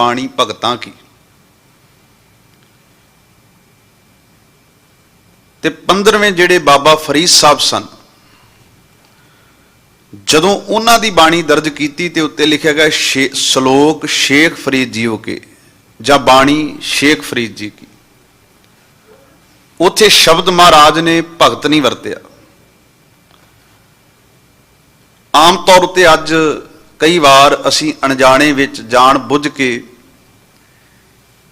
ਬਾਣੀ ਭਗਤਾਂ ਕੀ? ਤੇ 15ਵੇਂ ਜਿਹੜੇ ਬਾਬਾ ਫਰੀਦ ਸਾਹਿਬ ਸਨ, ਜਦੋਂ ਉਹਨਾਂ ਦੀ ਬਾਣੀ ਦਰਜ ਕੀਤੀ ਤੇ ਉੱਤੇ ਲਿਖਿਆ ਗਿਆ ਸ਼ਲੋਕ ਸ਼ੇਖ ਫਰੀਦ ਜੀਓ ਕੇ, ਜਾਂ ਬਾਣੀ ਸ਼ੇਖ ਫਰੀਦ ਜੀ ਕੀ। ਉੱਥੇ ਸ਼ਬਦ ਮਹਾਰਾਜ ਨੇ ਭਗਤ ਨਹੀਂ ਵਰਤਿਆ। ਆਮ ਤੌਰ ਤੇ ਅੱਜ ਕਈ ਵਾਰ ਅਸੀਂ ਅਣਜਾਣੇ ਵਿੱਚ ਜਾਣ ਬੁੱਝ ਕੇ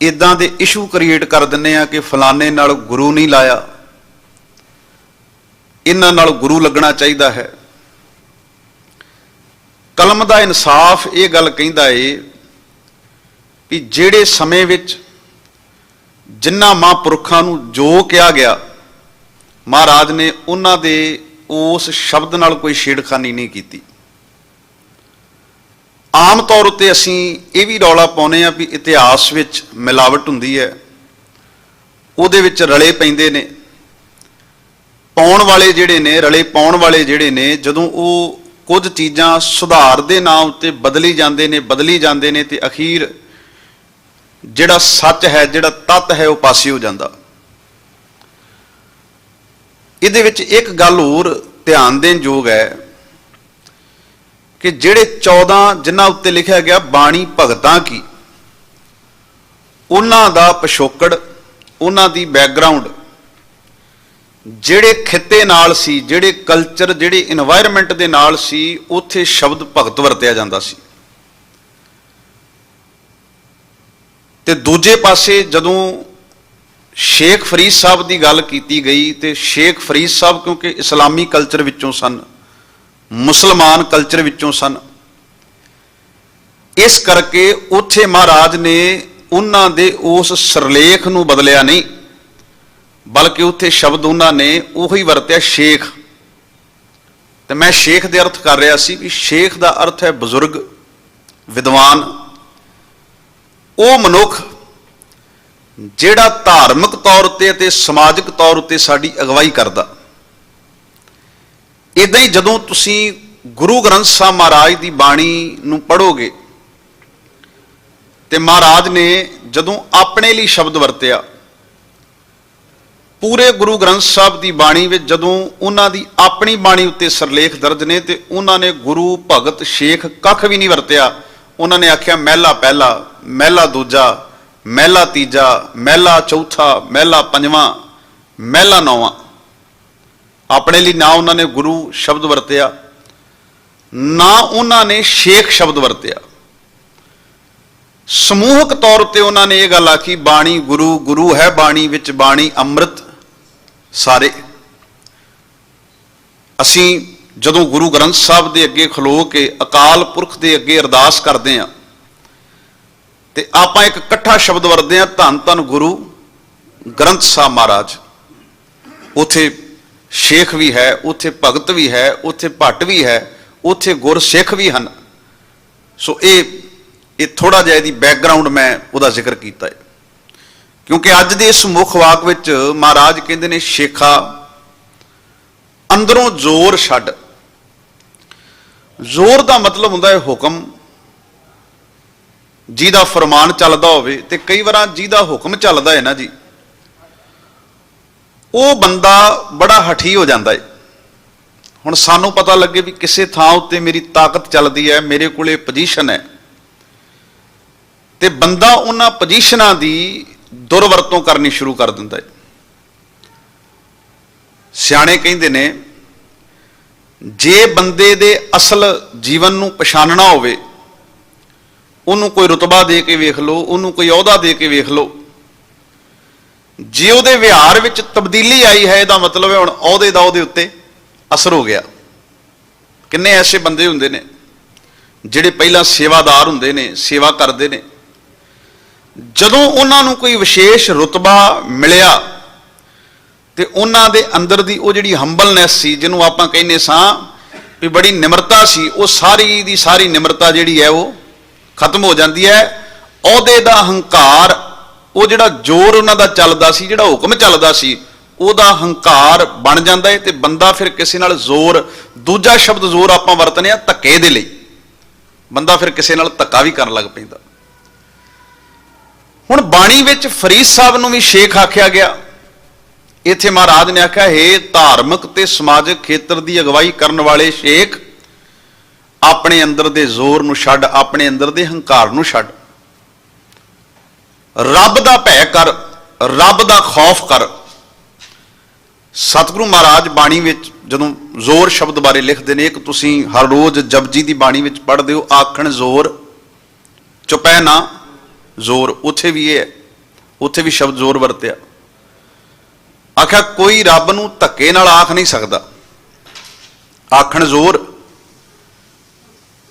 ਇਦਾਂ ਦੇ ਇਸ਼ੂ ਕ੍ਰੀਏਟ ਕਰ ਦਿੰਨੇ ਆ ਕਿ ਫਲਾਣੇ ਨਾਲ ਗੁਰੂ ਨਹੀਂ ਲਾਇਆ। ਇਹਨਾਂ ਨਾਲ ਗੁਰੂ ਲੱਗਣਾ ਚਾਹੀਦਾ ਹੈ। ਕਲਮ ਦਾ ਇਨਸਾਫ ਇਹ ਗੱਲ ਕਹਿੰਦਾ ਏ ਵੀ ਜਿਹੜੇ ਸਮੇਂ ਵਿੱਚ ਜਿਨ੍ਹਾਂ ਮਹਾਂਪੁਰਖਾਂ ਨੂੰ ਜੋ ਕਿਹਾ ਗਿਆ, ਮਹਾਰਾਜ ਨੇ ਉਹਨਾਂ ਦੇ ਉਸ ਸ਼ਬਦ ਨਾਲ ਕੋਈ ਛੇੜਖਾਨੀ ਨਹੀਂ ਕੀਤੀ। ਆਮ ਤੌਰ ਉੱਤੇ ਅਸੀਂ ਇਹ ਵੀ ਰੌਲਾ ਪਾਉਨੇ ਆ ਵੀ ਇਤਿਹਾਸ ਵਿੱਚ ਮਿਲਾਵਟ ਹੁੰਦੀ ਹੈ। ਉਹਦੇ ਵਿੱਚ ਰਲੇ ਪੈਂਦੇ ਨੇ। ਪਾਉਣ ਵਾਲੇ ਜਿਹੜੇ ਨੇ, ਰਲੇ ਪਾਉਣ ਵਾਲੇ ਜਿਹੜੇ ਨੇ, ਜਦੋਂ ਉਹ ਕੁਝ ਚੀਜ਼ਾਂ ਸੁਧਾਰ ਦੇ ਨਾਂ ਉੱਤੇ ਬਦਲੀ ਜਾਂਦੇ ਨੇ, ਬਦਲੀ ਜਾਂਦੇ ਨੇ ਤੇ ਅਖੀਰ ਜਿਹੜਾ ਸੱਚ ਹੈ, ਜਿਹੜਾ ਤੱਤ ਹੈ, ਉਹ ਪਾਸੇ ਹੋ ਜਾਂਦਾ। ਇਹਦੇ ਵਿੱਚ ਇੱਕ ਗੱਲ ਹੋਰ ਧਿਆਨ ਦੇਣ ਯੋਗ ਹੈ। ਕਿ ਜਿਹੜੇ 14 ਜਿਨ੍ਹਾਂ ਉੱਤੇ ਲਿਖਿਆ ਗਿਆ ਬਾਣੀ ਭਗਤਾਂ ਕੀ, ਉਹਨਾਂ ਦਾ ਪਿਛੋਕੜ, ਉਹਨਾਂ ਦੀ ਬੈਕਗ੍ਰਾਉਂਡ ਜਿਹੜੇ ਖਿੱਤੇ ਨਾਲ ਸੀ, ਜਿਹੜੇ ਕਲਚਰ ਜਿਹੜੇ এনवायरमेंट ਦੇ ਨਾਲ ਸੀ, ਉੱਥੇ ਸ਼ਬਦ ਭਗਤ ਵਰਤਿਆ ਜਾਂਦਾ ਸੀ। ਤੇ ਦੂਜੇ ਪਾਸੇ ਜਦੋਂ ਸ਼ੇਖ ਫਰੀਦ ਸਾਹਿਬ ਦੀ ਗੱਲ ਕੀਤੀ ਗਈ, ਤੇ ਸ਼ੇਖ ਫਰੀਦ ਸਾਹਿਬ ਕਿਉਂਕਿ ਇਸਲਾਮੀ ਕਲਚਰ ਵਿੱਚੋਂ ਸਨ ਮੁਸਲਮਾਨ ਕਲਚਰ ਵਿੱਚੋਂ ਸਨ। ਇਸ ਕਰਕੇ ਉੱਥੇ ਮਹਾਰਾਜ ਨੇ ਉਹਨਾਂ ਦੇ ਉਸ ਸਰਲੇਖ ਨੂੰ ਬਦਲਿਆ ਨਹੀਂ, ਬਲਕਿ ਉੱਥੇ ਸ਼ਬਦ ਉਹਨਾਂ ਨੇ ਉਹੀ ਵਰਤਿਆ, ਸ਼ੇਖ। ਤੇ ਮੈਂ ਸ਼ੇਖ ਦੇ ਅਰਥ ਕਰ ਰਿਹਾ ਸੀ ਕਿ ਸ਼ੇਖ ਦਾ ਅਰਥ ਹੈ ਬਜ਼ੁਰਗ, ਵਿਦਵਾਨ। ਉਹ ਮਨੁੱਖ ਜਿਹੜਾ ਧਾਰਮਿਕ ਤੌਰ ਤੇ ਅਤੇ ਸਮਾਜਿਕ ਤੌਰ ਉਤੇ ਸਾਡੀ ਅਗਵਾਈ ਕਰਦਾ। ਇਦਾਂ ਹੀ ਜਦੋਂ ਤੁਸੀਂ ਗੁਰੂ ਗ੍ਰੰਥ ਸਾਹਿਬ ਮਹਾਰਾਜ ਦੀ ਬਾਣੀ ਨੂੰ ਪੜ੍ਹੋਗੇ, ਤੇ ਮਹਾਰਾਜ ਨੇ ਜਦੋਂ ਆਪਣੇ ਲਈ ਸ਼ਬਦ ਵਰਤਿਆ, ਪੂਰੇ ਗੁਰੂ ਗ੍ਰੰਥ ਸਾਹਿਬ ਦੀ ਬਾਣੀ ਵਿੱਚ ਜਦੋਂ ਉਹਨਾਂ ਦੀ ਆਪਣੀ ਬਾਣੀ ਉੱਤੇ ਸਰਲੇਖ ਦਰਜ ਨੇ ਤੇ ਉਹਨਾਂ ਨੇ ਗੁਰੂ ਭਗਤ ਸ਼ੇਖ ਕੱਖ ਵੀ ਨਹੀਂ ਵਰਤਿਆ, ਉਹਨਾਂ ਨੇ ਆਖਿਆ ਮਹਿਲਾ ਪਹਿਲਾ, ਮਹਿਲਾ ਦੂਜਾ, ਮਹਿਲਾ ਤੀਜਾ, ਮਹਿਲਾ ਚੌਥਾ, ਮਹਿਲਾ ਪੰਜਵਾਂ, ਮਹਿਲਾ ਨੌਵਾਂ। ਆਪਣੇ ਲਈ ਨਾ ਉਹਨਾਂ ਨੇ ਗੁਰੂ ਸ਼ਬਦ ਵਰਤਿਆ, ਨਾ ਉਹਨਾਂ ਨੇ ਸ਼ੇਖ ਸ਼ਬਦ ਵਰਤਿਆ। ਸਮੂਹਕ ਤੌਰ ਤੇ ਉਹਨਾਂ ਨੇ ਇਹ ਗੱਲ ਆਖੀ, ਬਾਣੀ ਗੁਰੂ ਗੁਰੂ ਹੈ ਬਾਣੀ ਵਿੱਚ, ਬਾਣੀ ਅੰਮ੍ਰਿਤ ਸਾਰੇ। ਅਸੀਂ ਜਦੋਂ ਗੁਰੂ ਗ੍ਰੰਥ ਸਾਹਿਬ ਦੇ ਅੱਗੇ ਖਲੋ ਕੇ ਅਕਾਲ ਪੁਰਖ ਦੇ ਅੱਗੇ ਅਰਦਾਸ ਕਰਦੇ ਹਾਂ, ਤੇ ਆਪਾਂ ਇੱਕ ਇਕੱਠਾ ਸ਼ਬਦ ਵਰਦੇ ਹਾਂ ਧੰਨ ਧੰਨ ਗੁਰੂ ਗ੍ਰੰਥ ਸਾਹਿਬ ਮਹਾਰਾਜ। ਉਥੇ ਸ਼ੇਖ ਵੀ ਹੈ, ਉੱਥੇ ਭਗਤ ਵੀ ਹੈ, ਉੱਥੇ ਭੱਟ ਵੀ ਹੈ, ਉੱਥੇ ਗੁਰ ਸਿੱਖ ਵੀ ਹਨ। ਸੋ ਇਹ ਇਹ ਥੋੜਾ ਜਿਹਾ ਇਹਦੀ ਬੈਕਗ੍ਰਾਉਂਡ ਮੈਂ ਉਹਦਾ ਜ਼ਿਕਰ ਕੀਤਾ ਹੈ। ਕਿਉਂਕਿ ਅੱਜ ਦੇ ਇਸ ਮੁੱਖ ਵਾਕ ਵਿੱਚ ਮਹਾਰਾਜ ਕਹਿੰਦੇ ਨੇ, ਸ਼ੇਖਾ, ਅੰਦਰੋਂ ਜ਼ੋਰ ਛੱਡ। ਜ਼ੋਰ ਦਾ ਮਤਲਬ ਹੁੰਦਾ ਹੈ ਹੁਕਮ। ਜਿਹਦਾ ਫਰਮਾਨ ਚੱਲਦਾ ਹੋਵੇ ਤੇ ਕਈ ਵਾਰਾਂ ਜਿਹਦਾ ਹੁਕਮ ਚੱਲਦਾ ਹੈ ਨਾ ਜੀ ਉਹ ਬੰਦਾ ਬੜਾ ਹਠੀ ਹੋ ਜਾਂਦਾ ਏ। ਹੁਣ ਸਾਨੂੰ ਪਤਾ ਲੱਗੇ ਵੀ ਕਿਸੇ ਥਾਂ ਉੱਤੇ ਮੇਰੀ ਤਾਕਤ ਚੱਲਦੀ ਹੈ, ਮੇਰੇ ਕੋਲੇ ਪੋਜੀਸ਼ਨ ਹੈ। ਤੇ ਬੰਦਾ ਉਹਨਾਂ ਪੋਜੀਸ਼ਨਾਂ ਦੀ ਦੁਰਵਰਤੋਂ ਕਰਨੀ ਸ਼ੁਰੂ ਕਰ ਦਿੰਦਾ ਹੈ ਸਿਆਣੇ ਕਹਿੰਦੇ ਨੇ, ਜੇ ਬੰਦੇ ਦੇ ਅਸਲ ਜੀਵਨ ਨੂੰ ਪਛਾਣਨਾ ਹੋਵੇ, ਉਹਨੂੰ ਕੋਈ ਰਤਬਾ ਦੇ ਕੇ ਵੇਖ ਲਓ, ਉਹਨੂੰ ਕੋਈ ਅਹੁਦਾ ਦੇ ਕੇ ਵੇਖ ਲਓ ਜੇ ਉਹਦੇ ਵਿਹਾਰ ਵਿੱਚ ਤਬਦੀਲੀ ਆਈ ਹੈ, ਇਹਦਾ ਮਤਲਬ ਹੈ ਹੁਣ ਅਹੁਦੇ ਦਾ ਉਹਦੇ ਉੱਤੇ ਅਸਰ ਹੋ ਗਿਆ। ਕਿੰਨੇ ਐਸੇ ਬੰਦੇ ਹੁੰਦੇ ਨੇ, ਜਿਹੜੇ ਪਹਿਲਾਂ ਸੇਵਾਦਾਰ ਹੁੰਦੇ ਨੇ, ਸੇਵਾ ਕਰਦੇ ਨੇ। ਜਦੋਂ ਉਹਨਾਂ ਨੂੰ ਕੋਈ ਵਿਸ਼ੇਸ਼ ਰਤਬਾ ਮਿਲਿਆ ਤੇ ਉਹਨਾਂ ਦੇ ਅੰਦਰ ਦੀ ਉਹ ਜਿਹੜੀ ਹੰਬਲਨੈਸ ਸੀ, ਜਿਹਨੂੰ ਆਪਾਂ ਕਹਿੰਦੇ ਸਾਂ ਵੀ ਬੜੀ ਨਿਮਰਤਾ ਸੀ, ਉਹ ਸਾਰੀ ਦੀ ਸਾਰੀ ਨਿਮਰਤਾ ਜਿਹੜੀ ਹੈ, ਉਹ ਖਤਮ ਹੋ ਜਾਂਦੀ ਹੈ। ਅਹੁਦੇ ਦਾ ਹੰਕਾਰ ਉਹ ਜਿਹੜਾ ਜ਼ੋਰ ਉਹਨਾਂ ਦਾ ਚੱਲਦਾ ਸੀ, ਜਿਹੜਾ ਹੁਕਮ ਚੱਲਦਾ ਸੀ, ਉਹਦਾ ਹੰਕਾਰ ਬਣ ਜਾਂਦਾ ਹੈ ਤੇ ਬੰਦਾ ਫਿਰ ਕਿਸੇ ਨਾਲ ਜ਼ੋਰ, ਦੂਜਾ ਸ਼ਬਦ ਜ਼ੋਰ ਆਪਾਂ ਵਰਤਨੇ ਆ ਧੱਕੇ ਦੇ ਲਈ। ਬੰਦਾ ਫਿਰ ਕਿਸੇ ਨਾਲ ਧੱਕਾ ਵੀ ਕਰਨ ਲੱਗ ਪੈਂਦਾ। ਹੁਣ ਬਾਣੀ ਵਿੱਚ ਫਰੀਦ ਸਾਹਿਬ ਨੂੰ ਵੀ ਸ਼ੇਖ ਆਖਿਆ ਗਿਆ। ਇੱਥੇ ਮਹਾਰਾਜ ਨੇ ਆਖਿਆ, ਹੈ ਧਾਰਮਿਕ ਤੇ ਸਮਾਜਿਕ ਖੇਤਰ ਦੀ ਅਗਵਾਈ ਕਰਨ ਵਾਲੇ ਸ਼ੇਖ, ਆਪਣੇ ਅੰਦਰ ਦੇ ਜ਼ੋਰ ਨੂੰ ਛੱਡ, ਆਪਣੇ ਅੰਦਰ ਦੇ ਹੰਕਾਰ ਨੂੰ ਛੱਡ। ਰੱਬ ਦਾ ਭੈ ਕਰ, ਰੱਬ ਦਾ ਖੌਫ ਕਰ। ਸਤਿਗੁਰੂ ਮਹਾਰਾਜ ਬਾਣੀ ਵਿੱਚ ਜਦੋਂ ਜ਼ੋਰ ਸ਼ਬਦ ਬਾਰੇ ਲਿਖਦੇ ਨੇ, ਇੱਕ ਤੁਸੀਂ ਹਰ ਰੋਜ਼ ਜਪਜੀ ਦੀ ਬਾਣੀ ਵਿੱਚ ਪੜ੍ਹਦੇ ਹੋ, ਆਖਣ ਜ਼ੋਰ ਚੁਪੈ ਨਾ, ਜ਼ੋਰ, ਉੱਥੇ ਵੀ ਇਹ ਹੈ, ਉੱਥੇ ਵੀ ਸ਼ਬਦ ਜ਼ੋਰ ਵਰਤਿਆ। ਆਖਿਆ, ਕੋਈ ਰੱਬ ਨੂੰ ਧੱਕੇ ਨਾਲ ਆਖ ਨਹੀਂ ਸਕਦਾ। ਆਖਣ ਜ਼ੋਰ,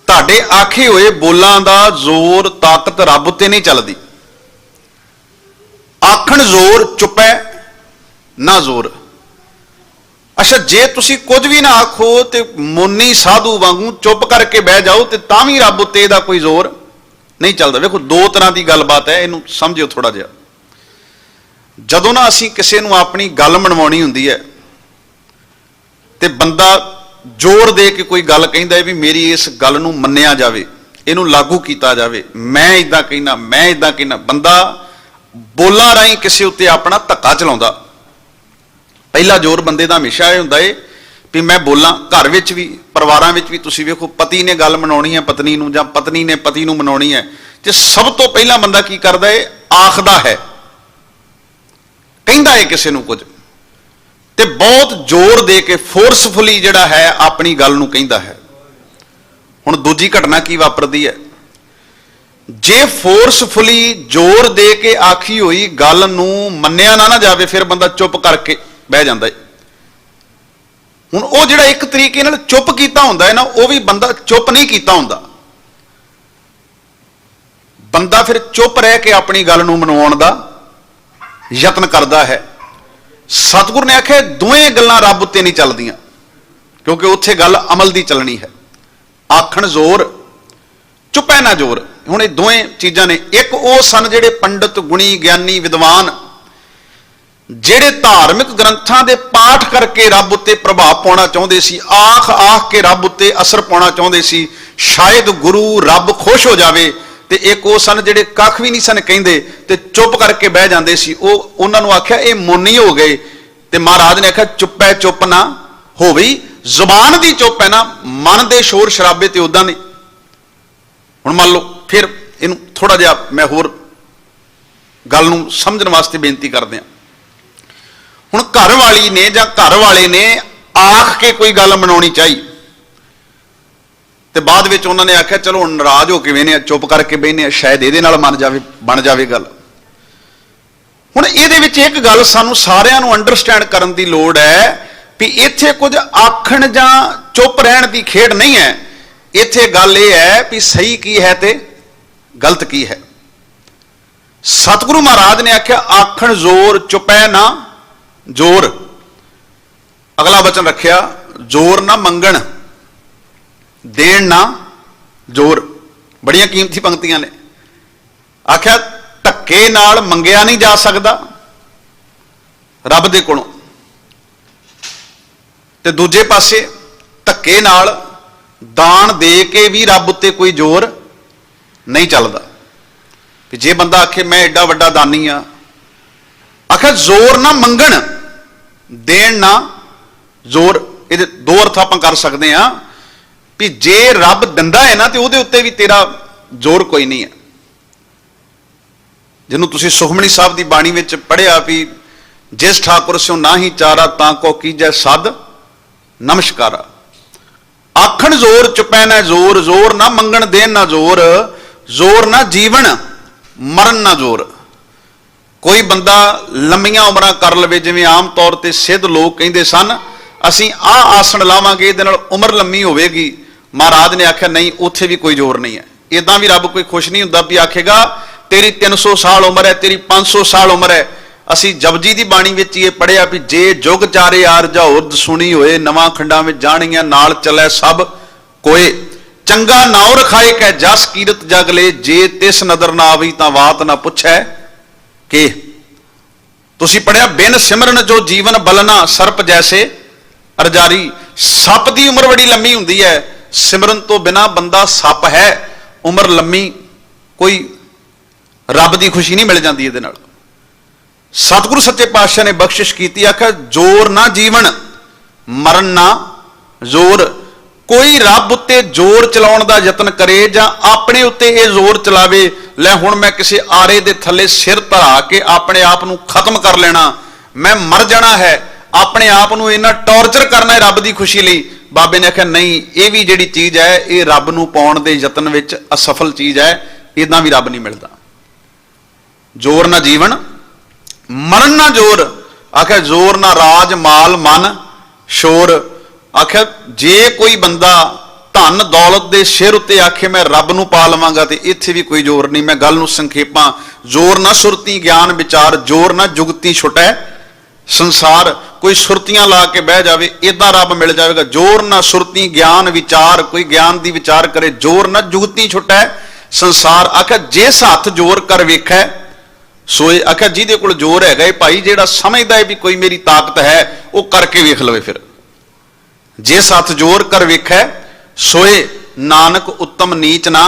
ਤੁਹਾਡੇ ਆਖੇ ਹੋਏ ਬੋਲਾਂ ਦਾ ਜ਼ੋਰ ਤਾਕਤ ਰੱਬ ਉੱਤੇ ਨਹੀਂ ਚੱਲਦੀ। ਆਖਣ ਜ਼ੋਰ ਚੁੱਪੈ, ਨਾ ਜ਼ੋਰ। ਅੱਛਾ, ਜੇ ਤੁਸੀਂ ਕੁਝ ਵੀ ਨਾ ਆਖੋ ਤੇ ਮੋਨੀ ਸਾਧੂ ਵਾਂਗੂ ਚੁੱਪ ਕਰਕੇ ਬਹਿ ਜਾਓ ਤੇ ਤਾਂ ਵੀ ਰੱਬ ਉੱਤੇ ਇਹਦਾ ਕੋਈ ਜ਼ੋਰ ਨਹੀਂ ਚੱਲਦਾ। ਵੇਖੋ ਦੋ ਤਰ੍ਹਾਂ ਦੀ ਗੱਲਬਾਤ ਹੈ, ਇਹਨੂੰ ਸਮਝਿਓ ਥੋੜਾ ਜਿਹਾ। ਜਦੋਂ ਨਾ ਅਸੀਂ ਕਿਸੇ ਨੂੰ ਆਪਣੀ ਗੱਲ ਮਨਵਾਉਣੀ ਹੁੰਦੀ ਹੈ ਤੇ ਬੰਦਾ ਜ਼ੋਰ ਦੇ ਕੇ ਕੋਈ ਗੱਲ ਕਹਿੰਦਾ ਹੈ ਵੀ ਮੇਰੀ ਇਸ ਗੱਲ ਨੂੰ ਮੰਨਿਆ ਜਾਵੇ, ਇਹਨੂੰ ਲਾਗੂ ਕੀਤਾ ਜਾਵੇ, ਮੈਂ ਇਦਾਂ ਕਹਿਣਾ ਮੈਂ ਇਦਾਂ ਕਹਿਣਾ ਬੰਦਾ ਬੋਲਾਂ ਰਾਹੀਂ ਕਿਸੇ ਉੱਤੇ ਆਪਣਾ ਧੱਕਾ ਚਲਾਉਂਦਾ। ਪਹਿਲਾ ਜ਼ੋਰ ਬੰਦੇ ਦਾ ਹਮੇਸ਼ਾ ਇਹ ਹੁੰਦਾ ਏ ਵੀ ਮੈਂ ਬੋਲਾਂ ਘਰ ਵਿੱਚ ਵੀ, ਪਰਿਵਾਰਾਂ ਵਿੱਚ ਵੀ। ਤੁਸੀਂ ਵੇਖੋ, ਪਤੀ ਨੇ ਗੱਲ ਮਨਾਉਣੀ ਹੈ ਪਤਨੀ ਨੂੰ ਜਾਂ ਪਤਨੀ ਨੇ ਪਤੀ ਨੂੰ ਮਨਾਉਣੀ ਹੈ। ਤੇ ਸਭ ਤੋਂ ਪਹਿਲਾਂ ਬੰਦਾ ਕੀ ਕਰਦਾ ਏ? ਆਖਦਾ ਹੈ। ਕਹਿੰਦਾ ਏ ਕਿਸੇ ਨੂੰ ਕੁਝ। ਤੇ ਬਹੁਤ ਜ਼ੋਰ ਦੇ ਕੇ ਫੋਰਸਫੁਲੀ ਜਿਹੜਾ ਹੈ ਆਪਣੀ ਗੱਲ ਨੂੰ ਕਹਿੰਦਾ ਹੈ। ਹੁਣ ਦੂਜੀ ਘਟਨਾ ਕੀ ਵਾਪਰਦੀ ਹੈ? ਜੇ ਫੋਰਸਫੁਲੀ ਜ਼ੋਰ ਦੇ ਕੇ ਆਖੀ ਹੋਈ ਗੱਲ ਨੂੰ ਮੰਨਿਆ ਨਾ ਨਾ ਜਾਵੇ, ਫਿਰ ਬੰਦਾ ਚੁੱਪ ਕਰਕੇ ਬਹਿ ਜਾਂਦਾ ਹੈ ਹੁਣ ਉਹ ਜਿਹੜਾ ਇੱਕ ਤਰੀਕੇ ਨਾਲ ਚੁੱਪ ਕੀਤਾ ਹੁੰਦਾ ਹੈ ਨਾ, ਉਹ ਵੀ ਬੰਦਾ ਚੁੱਪ ਨਹੀਂ ਕੀਤਾ ਹੁੰਦਾ। ਬੰਦਾ ਫਿਰ ਚੁੱਪ ਰਹਿ ਕੇ ਆਪਣੀ ਗੱਲ ਨੂੰ ਮਨਵਾਉਣ ਦਾ ਯਤਨ ਕਰਦਾ ਹੈ। ਸਤਿਗੁਰ ਨੇ ਆਖਿਆ ਦੋਵੇਂ ਗੱਲਾਂ ਰੱਬ ਉੱਤੇ ਨਹੀਂ ਚੱਲਦੀਆਂ, ਕਿਉਂਕਿ ਉੱਥੇ ਗੱਲ ਅਮਲ ਦੀ ਚੱਲਣੀ ਹੈ। ਆਖਣ ਜ਼ੋਰ, ਚੁੱਪੈ ਨਾ ਜ਼ੋਰ। ਹੁਣ ਇਹ ਦੋਵੇਂ ਚੀਜ਼ਾਂ ਨੇ। ਇੱਕ ਉਹ ਸਨ ਜਿਹੜੇ ਪੰਡਤ, ਗੁਣੀ, ਗਿਆਨੀ, ਵਿਦਵਾਨ, ਜਿਹੜੇ ਧਾਰਮਿਕ ਗ੍ਰੰਥਾਂ ਦੇ ਪਾਠ ਕਰਕੇ ਰੱਬ ਉੱਤੇ ਪ੍ਰਭਾਵ ਪਾਉਣਾ ਚਾਹੁੰਦੇ ਸੀ, ਆਖ ਆਖ ਕੇ ਰੱਬ ਉੱਤੇ ਅਸਰ ਪਾਉਣਾ ਚਾਹੁੰਦੇ ਸੀ, ਸ਼ਾਇਦ ਗੁਰੂ ਰੱਬ ਖੁਸ਼ ਹੋ ਜਾਵੇ ਤੇ ਇੱਕ ਉਹ ਸਨ ਜਿਹੜੇ ਕੱਖ ਵੀ ਨਹੀਂ ਸਨ ਕਹਿੰਦੇ ਤੇ ਚੁੱਪ ਕਰਕੇ ਬਹਿ ਜਾਂਦੇ ਸੀ। ਉਹ ਉਹਨਾਂ ਨੂੰ ਆਖਿਆ, ਇਹ ਮੋਨੀ ਹੋ ਗਏ। ਤੇ ਮਹਾਰਾਜ ਨੇ ਆਖਿਆ, ਚੁੱਪੈ ਚੁੱਪ ਨਾ ਹੋਵੇ। ਜ਼ੁਬਾਨ ਦੀ ਚੁੱਪ ਹੈ ਨਾ, ਮਨ ਦੇ ਸ਼ੋਰ ਸ਼ਰਾਬੇ ਤੇ ਉਦਾਂ ਨਹੀਂ। ਹੁਣ ਮੰਨ ਲਓ ਫਿਰ ਇਹਨੂੰ ਥੋੜਾ ਜਿਹਾ ਮੈਂ ਹੋਰ ਗੱਲ ਨੂੰ ਸਮਝਣ ਵਾਸਤੇ ਬੇਨਤੀ ਕਰਦੇ ਹਾਂ। ਹੁਣ ਘਰ ਵਾਲੀ ਨੇ ਜਾਂ ਘਰ ਵਾਲੇ ਨੇ ਆਖ ਕੇ ਕੋਈ ਗੱਲ ਮਨਾਉਣੀ ਚਾਹੀ ਤੇ ਬਾਅਦ ਵਿੱਚ ਉਹਨਾਂ ਨੇ ਆਖਿਆ, ਚਲੋ ਨਾਰਾਜ਼ ਹੋ ਕੇ ਵੇਨੇ ਆ, ਚੁੱਪ ਕਰਕੇ ਬੈਨੇ ਆ, ਸ਼ਾਇਦ ਇਹਦੇ ਨਾਲ ਮੰਨ ਜਾਵੇ, ਬਣ ਜਾਵੇ ਗੱਲ। ਹੁਣ ਇਹਦੇ ਵਿੱਚ ਇੱਕ ਗੱਲ ਸਾਨੂੰ ਸਾਰਿਆਂ ਨੂੰ ਅੰਡਰਸਟੈਂਡ ਕਰਨ ਦੀ ਲੋੜ ਹੈ ਵੀ ਇੱਥੇ ਕੁਝ ਆਖਣ ਜਾਂ ਚੁੱਪ ਰਹਿਣ ਦੀ ਖੇਡ ਨਹੀਂ ਹੈ। ਇੱਥੇ ਗੱਲ ਇਹ ਹੈ ਵੀ ਸਹੀ ਕੀ ਹੈ ਤੇ ਗਲਤ ਕੀ ਹੈ? ਸਤਿਗੁਰੂ ਮਹਾਰਾਜ ਨੇ ਆਖਿਆ, ਆਖਣ ਜ਼ੋਰ ਚੁਪੈ ਨਾ, ਜ਼ੋਰ। ਅਗਲਾ ਵਚਨ ਰੱਖਿਆ, ਜ਼ੋਰ ਨਾ ਮੰਗਣ, ਦੇਣ ਨਾ ਜ਼ੋਰ। ਬੜੀਆਂ ਕੀਮਤੀ ਪੰਕਤੀਆਂ ਨੇ। ਆਖਿਆ, ਧੱਕੇ ਨਾਲ ਮੰਗਿਆ ਨਹੀਂ ਜਾ ਸਕਦਾ ਰੱਬ ਦੇ ਕੋਲੋਂ। ਤੇ ਦੂਜੇ ਪਾਸੇ, ਧੱਕੇ ਨਾਲ ਦਾਨ ਦੇ ਕੇ ਵੀ ਰੱਬ ਉੱਤੇ ਕੋਈ ਜ਼ੋਰ ਨਹੀਂ ਚੱਲਦਾ। ਕਿ ਜੇ ਬੰਦਾ ਆਖੇ, ਮੈਂ ਐਡਾ ਵੱਡਾ ਦਾਨੀ ਆ ਆਖਿਆ ਜ਼ੋਰ ਨਾ ਮੰਗਣ, ਦੇਣ ਨਾ ਜ਼ੋਰ, ਇਹਦੇ ਦੋ ਅਰਥ ਆਪਾਂ ਕਰ ਸਕਦੇ ਆ ਵੀ ਜੇ ਰੱਬ ਦਿੰਦਾ ਹੈ ਨਾ, ਤੇ ਉਹਦੇ ਉੱਤੇ ਵੀ ਤੇਰਾ ਜ਼ੋਰ ਕੋਈ ਨਹੀਂ ਹੈ। ਜਿਹਨੂੰ ਤੁਸੀਂ ਸੁਖਮਣੀ ਸਾਹਿਬ ਦੀ ਬਾਣੀ ਵਿੱਚ ਪੜ੍ਹਿਆ ਵੀ ਜਿਸ ਠਾਕੁਰ ਸਿਓ ਨਾਹੀ ਚਾਰਾ, ਤਾਂ ਕੋ ਕੀਜੈ ਸਦ ਨਮਸਕਾਰਾ। ਆਖਣ ਜ਼ੋਰ ਚੁਪੈ ਨਾ ਜ਼ੋਰ ਜ਼ੋਰ ਨਾ ਮੰਗਣ ਦੇਣ ਨਾ ਜ਼ੋਰ ਜ਼ੋਰ ਨਾ ਜੀਵਨ, ਮਰਨ ਨਾ ਜ਼ੋਰ। ਕੋਈ ਬੰਦਾ ਲੰਮੀਆਂ ਉਮਰਾਂ ਕਰ ਲਵੇ, ਜਿਵੇਂ ਆਮ ਤੌਰ ਤੇ ਸਿੱਧ ਲੋਕ ਕਹਿੰਦੇ ਸਨ, ਅਸੀਂ ਆਹ ਆਸਣ ਲਾਵਾਂਗੇ, ਇਹਦੇ ਨਾਲ ਉਮਰ ਲੰਮੀ ਹੋਵੇਗੀ। ਮਹਾਰਾਜ ਨੇ ਆਖਿਆ, ਨਹੀਂ, ਉੱਥੇ ਵੀ ਕੋਈ ਜ਼ੋਰ ਨਹੀਂ ਹੈ। ਇਦਾਂ ਵੀ ਰੱਬ ਕੋਈ ਖੁਸ਼ ਨਹੀਂ ਹੁੰਦਾ, ਵੀ ਆਖੇਗਾ, ਤੇਰੀ 300 ਸਾਲ ਉਮਰ ਹੈ, ਤੇਰੀ 500 ਸਾਲ ਉਮਰ ਹੈ। ਅਸੀਂ ਜਪਜੀ ਦੀ ਬਾਣੀ ਵਿੱਚ ਇਹ ਪੜਿਆ ਵੀ ਜੇ ਜੁਗ ਚਾਰੇ ਆਰ ਜਹੋਰਦ ਸੁਣੀ ਹੋਏ, ਨਵਾਂ ਖੰਡਾਂ ਵਿੱਚ ਜਾਣੀਆਂ, ਨਾਲ ਚੱਲੇ ਸਭ ਕੋਏ। ਚੰਗਾ ਨਾਉ ਰਖਾਏ ਕੈ ਜਸ ਕੀਰਤ ਜਗ ਲੈ, ਜੇ ਤਿਸ ਨਦਰ ਨਾ ਆਵੀ ਤਾਂ ਬਾਤ ਨਾ ਪੁੱਛੈ ਕਿ। ਤੁਸੀਂ ਪੜਿਆ ਬਿਨ ਸਿਮਰਨ ਜੋ ਜੀਵਨ ਬਲਨਾ, ਸਰਪ ਜੈਸੇ। ਅਰਜਾਰੀ, ਸੱਪ ਦੀ ਉਮਰ ਬੜੀ ਲੰਮੀ ਹੁੰਦੀ ਹੈ ਸਿਮਰਨ ਤੋਂ ਬਿਨਾ ਬੰਦਾ ਸੱਪ ਹੈ। ਉਮਰ ਲੰਮੀ, ਕੋਈ ਰੱਬ ਦੀ ਖੁਸ਼ੀ ਨਹੀਂ ਮਿਲ ਜਾਂਦੀ ਇਹਦੇ ਨਾਲ। ਸਤਿਗੁਰੂ ਸੱਚੇ ਪਾਤਸ਼ਾਹ ਨੇ ਬਖਸ਼ਿਸ਼ ਕੀਤੀ, ਆਖਿਆ, ਜ਼ੋਰ ਨਾ ਜੀਵਨ, ਮਰਨ ਨਾ ਜ਼ੋਰ। ਕੋਈ ਰੱਬ ਉੱਤੇ ਜ਼ੋਰ ਚਲਾਉਣ ਦਾ ਯਤਨ ਕਰੇ ਜਾਂ ਆਪਣੇ ਉੱਤੇ ਇਹ ਜ਼ੋਰ ਚਲਾਵੇ, ਲੈ ਹੁਣ ਮੈਂ ਕਿਸੇ ਆਰੇ ਦੇ ਥੱਲੇ ਸਿਰ ਧਰਾ ਕੇ ਆਪਣੇ ਆਪ ਨੂੰ ਖਤਮ ਕਰ ਲੈਣਾ, ਮੈਂ ਮਰ ਜਾਣਾ ਹੈ। ਆਪਣੇ ਆਪ ਨੂੰ ਇਹਨਾਂ ਟੌਰਚਰ ਕਰਨਾ ਹੈ ਰੱਬ ਦੀ ਖੁਸ਼ੀ ਲਈ। ਬਾਬੇ ਨੇ ਆਖਿਆ, ਨਹੀਂ, ਇਹ ਵੀ ਜਿਹੜੀ ਚੀਜ਼ ਹੈ, ਇਹ ਰੱਬ ਨੂੰ ਪਾਉਣ ਦੇ ਯਤਨ ਵਿੱਚ ਅਸਫਲ ਚੀਜ਼ ਹੈ ਇਦਾਂ ਵੀ ਰੱਬ ਨਹੀਂ ਮਿਲਦਾ। ਜ਼ੋਰ ਨਾ ਜੀਵਨ, ਮਰਨ ਨਾ ਜ਼ੋਰ। ਆਖਿਆ, ਜ਼ੋਰ ਨਾ ਰਾਜ, ਮਾਲ, ਮਨ, ਸ਼ੋਰ। ਆਖਿਆ, ਜੇ ਕੋਈ ਬੰਦਾ ਧਨ ਦੌਲਤ ਦੇ ਸਿਰ ਉੱਤੇ ਆਖੇ ਮੈਂ ਰੱਬ ਨੂੰ ਪਾ ਲਵਾਂਗਾ ਤੇ ਇੱਥੇ ਵੀ ਕੋਈ ਜ਼ੋਰ ਨਹੀਂ। ਮੈਂ ਗੱਲ ਨੂੰ ਸੰਖੇਪਾਂ। ਜ਼ੋਰ ਨਾ ਸੁਰਤੀ ਗਿਆਨ ਵਿਚਾਰ, ਜ਼ੋਰ ਨਾ ਜੁਗਤੀ ਛੁਟੈ ਸੰਸਾਰ। ਕੋਈ ਸੁਰਤੀਆਂ ਲਾ ਕੇ ਬਹਿ ਜਾਵੇ ਇਦਾਂ ਰੱਬ ਮਿਲ ਜਾਵੇਗਾ। ਜ਼ੋਰ ਨਾ ਸੁਰਤੀ, ਗਿਆਨ ਵਿਚਾਰ, ਕੋਈ ਗਿਆਨ ਦੀ ਵਿਚਾਰ ਕਰੇ, ਜ਼ੋਰ ਨਾ ਜੁਗਤੀ ਛੁਟੈ ਸੰਸਾਰ। ਆਖਿਆ, ਜਿਸ ਹੱਥ ਜ਼ੋਰ ਕਰ ਵੇਖੈ, ਸੋਏ। ਆਖਿਆ, ਜਿਹਦੇ ਕੋਲ ਜ਼ੋਰ ਹੈਗਾ ਇਹ ਭਾਈ, ਜਿਹੜਾ ਸਮਝਦਾ ਹੈ ਵੀ ਕੋਈ ਮੇਰੀ ਤਾਕਤ ਹੈ, ਉਹ ਕਰਕੇ ਵੇਖ ਲਵੇ ਫਿਰ। ਜੇ ਸੱਤ ਜੋਰ ਕਰ ਵੇਖੈ ਸੋਏ ਨਾਨਕ ਉੱਤਮ ਨੀਚ ਨਾ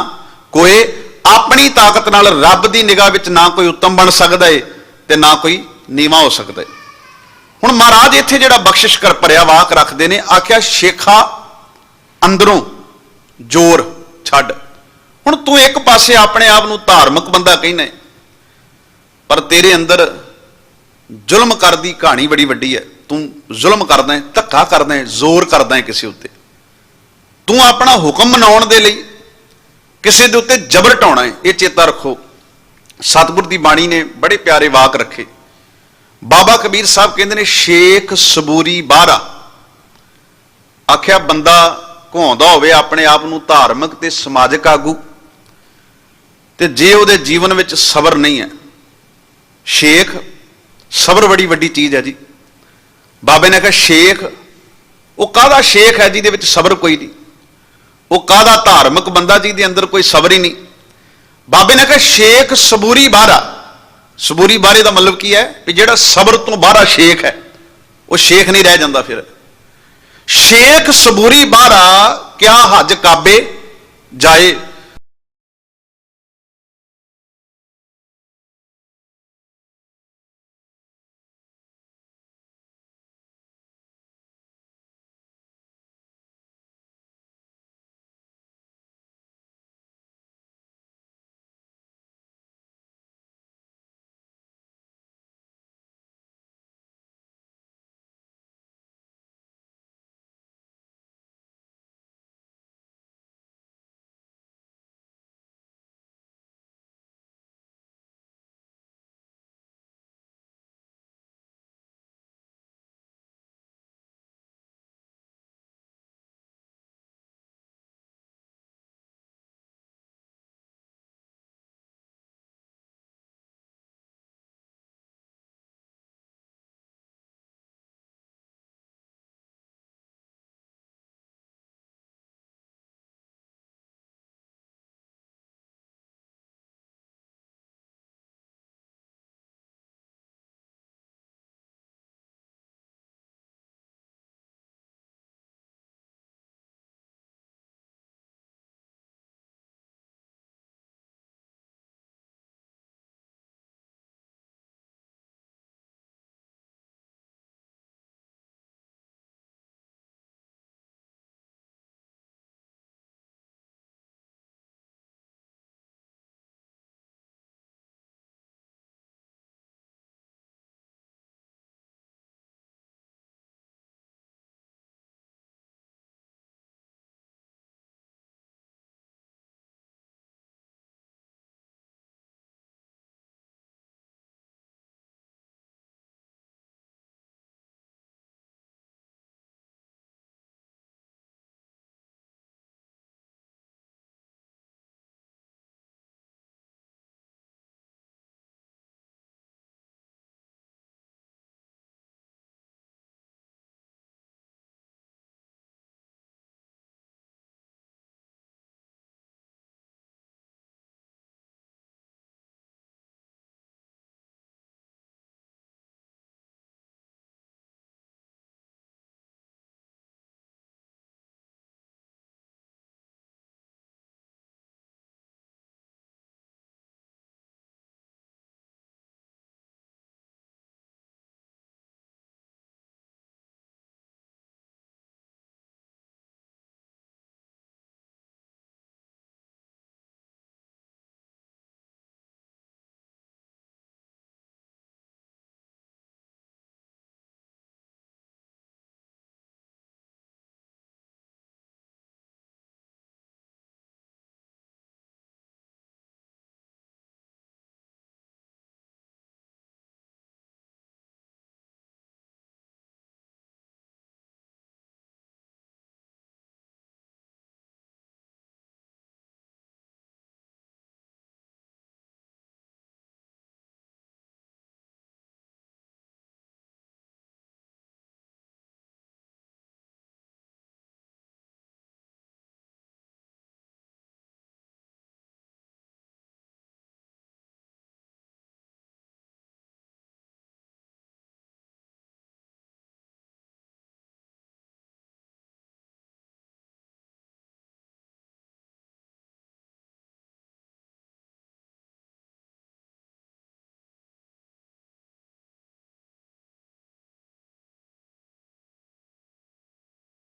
ਕੋਏ ਆਪਣੀ ਤਾਕਤ ਨਾਲ ਰੱਬ ਦੀ ਨਿਗਾਹ ਵਿੱਚ ਨਾ ਕੋਈ ਉੱਤਮ ਬਣ ਸਕਦਾ ਏ ਤੇ ਨਾ ਕੋਈ ਨੀਵਾ ਹੋ ਸਕਦਾ ਏ। ਹੁਣ ਮਹਾਰਾਜ ਇੱਥੇ ਜਿਹੜਾ ਬਖਸ਼ਿਸ਼ ਕਰ ਭਰਿਆ ਵਾਕ ਰੱਖਦੇ ਨੇ ਆਖਿਆ ਸ਼ੇਖਾ ਅੰਦਰੋਂ ਜੋਰ ਛੱਡ। ਹੁਣ ਤੂੰ ਇੱਕ ਪਾਸੇ ਆਪਣੇ ਆਪ ਨੂੰ ਧਾਰਮਿਕ ਬੰਦਾ ਕਹਿੰਦਾ ਏ, ਪਰ ਤੇਰੇ ਅੰਦਰ ਜ਼ੁਲਮ ਕਰਦੀ ਕਹਾਣੀ ਬੜੀ ਵੱਡੀ ਹੈ ਤੂੰ ਜ਼ੁਲਮ ਕਰਦਾ ਹੈ ਧੱਕਾ ਕਰਦਾ ਹੈ ਜ਼ੋਰ ਕਰਦਾ ਹੈ ਕਿਸੇ ਉੱਤੇ। ਤੂੰ ਆਪਣਾ ਹੁਕਮ ਮਨਾਉਣ ਦੇ ਲਈ ਕਿਸੇ ਦੇ ਉੱਤੇ ਜ਼ਬਰ ਢਾਉਣਾ ਹੈ, ਇਹ ਚੇਤਾ ਰੱਖੋ। ਸਤਿਗੁਰ ਦੀ ਬਾਣੀ ਨੇ ਬੜੇ ਪਿਆਰੇ ਵਾਕ ਰੱਖੇ। ਬਾਬਾ ਕਬੀਰ ਸਾਹਿਬ ਕਹਿੰਦੇ ਨੇ, ਸ਼ੇਖ ਸਬੂਰੀ ਬਾਰਾ ਆਖਿਆ, ਬੰਦਾ ਘੁਆਉਂਦਾ ਹੋਵੇ ਆਪਣੇ ਆਪ ਨੂੰ ਧਾਰਮਿਕ ਤੇ ਸਮਾਜਿਕ ਆਗੂ, ਤੇ ਜੇ ਉਹਦੇ ਜੀਵਨ ਵਿੱਚ ਸਬਰ ਨਹੀਂ ਹੈ। ਸ਼ੇਖ, ਸਬਰ ਬੜੀ ਵੱਡੀ ਚੀਜ਼ ਹੈ ਜੀ। ਬਾਬੇ ਨੇ ਕਿਹਾ, ਸ਼ੇਖ, ਉਹ ਕਾਹਦਾ ਸ਼ੇਖ ਹੈ ਜਿਹਦੇ ਵਿੱਚ ਸਬਰ ਕੋਈ ਨਹੀਂ? ਉਹ ਕਾਹਦਾ ਧਾਰਮਿਕ ਬੰਦਾ ਜਿਹਦੇ ਅੰਦਰ ਕੋਈ ਸਬਰ ਹੀ ਨਹੀਂ? ਬਾਬੇ ਨੇ ਕਿਹਾ, ਸ਼ੇਖ ਸਬੂਰੀ ਬਾਰਾ ਸਬੂਰੀ ਬਾਰੇ ਦਾ ਮਤਲਬ ਕੀ ਹੈ? ਵੀ ਜਿਹੜਾ ਸਬਰ ਤੋਂ ਬਾਹਰਾ ਸ਼ੇਖ ਹੈ। ਉਹ ਸ਼ੇਖ ਨਹੀਂ ਰਹਿ ਜਾਂਦਾ ਫਿਰ। ਸ਼ੇਖ ਸਬੂਰੀ ਬਾਰਾ ਕਿਆ ਹੱਜ ਕਾਬੇ ਜਾਏ?